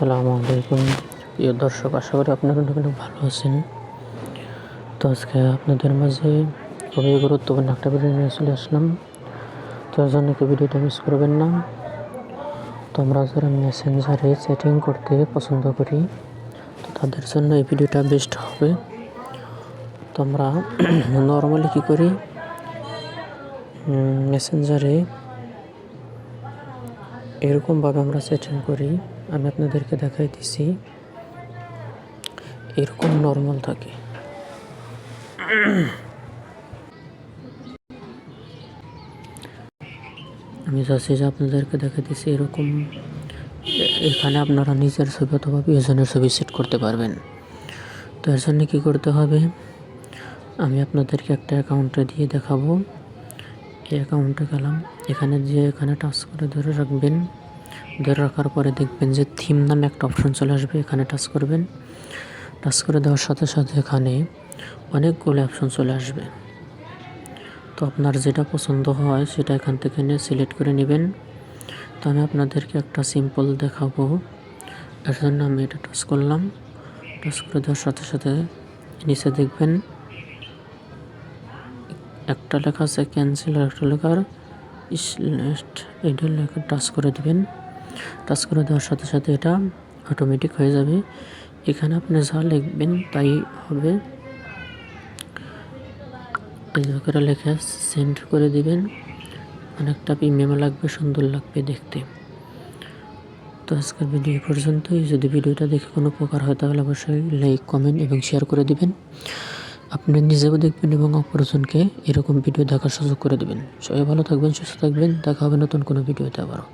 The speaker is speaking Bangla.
আসসালামু আলাইকুম। প্রিয় দর্শক, আশা করি আপনারা অনেক ভালো আছেন। তো আজকে আপনাদের মাঝে খুবই গুরুত্বপূর্ণ একটা ভিডিও নিয়ে চলে আসলাম। তো জন্য কি ভিডিওটা মিস করবেন না? তোমরা যারা মেসেঞ্জারে চ্যাটিং করতে পছন্দ করি, তো তাদের জন্য এই ভিডিওটা বেস্ট হবে। তোমরা নর্মালি কী করি? মেসেঞ্জারে এরকমভাবে আমরা চ্যাটিং করি। আমি আপনাদেরকে দেখাই দিছি। এরকম নর্মাল থাকে। আমি চাচ্ছি যে আপনাদেরকে দেখা দিচ্ছি এরকম। এখানে আপনারা নিজের ছবি অথবা প্রিয়জনের ছবি সেট করতে পারবেন। তো এর জন্য কী করতে হবে? আমি আপনাদেরকে একটা অ্যাকাউন্টে দিয়ে দেখাবো। এই অ্যাকাউন্টে গেলাম। এখানে যে এখানে টাচ করে ধরে রাখবেন। ধরে রাখার পরে দেখবেন যে থিম নামে একটা অপশন চলে আসবে, এখানে টাচ করবেন। টাচ করে দেওয়ার সাথে সাথে এখানে অনেকগুলো অপশন চলে আসবে। তো আপনার যেটা পছন্দ হয় সেটা এখান থেকে নিয়ে সিলেক্ট করে নেবেন। তো আমি আপনাদেরকে একটা সিম্পল দেখাবো। এর জন্য আমি এটা টাচ করলাম। টাচ করে দেওয়ার সাথে সাথে নিচে দেখবেন একটা লেখা আছে ক্যান্সেল আর একটা লেখার এটা লেখা টাচ করে দিবেন। টাচ করে দেওয়ার সাথে সাথে এটা অটোমেটিক হয়ে যাবে। এখানে আপনি যা লিখবেন তাই হবে। করে লেখা সেন্ড করে দিবেন। অনেকটা প্রিমিয়াম লাগবে, সুন্দর লাগবে দেখতে। তো আজকের ভিডিও পর্যন্তই। যদি ভিডিওটা দেখে কোনো উপকার হয় তাহলে অবশ্যই লাইক কমেন্ট এবং শেয়ার করে দিবেন। আপনি নিজেও দেখবেন এবং অপরজনকে এরকম ভিডিও দেখার সুযোগ করে দেবেন। সবাই ভালো থাকবেন, সুস্থ থাকবেন। দেখা হবে নতুন কোনো ভিডিওতে আবারও।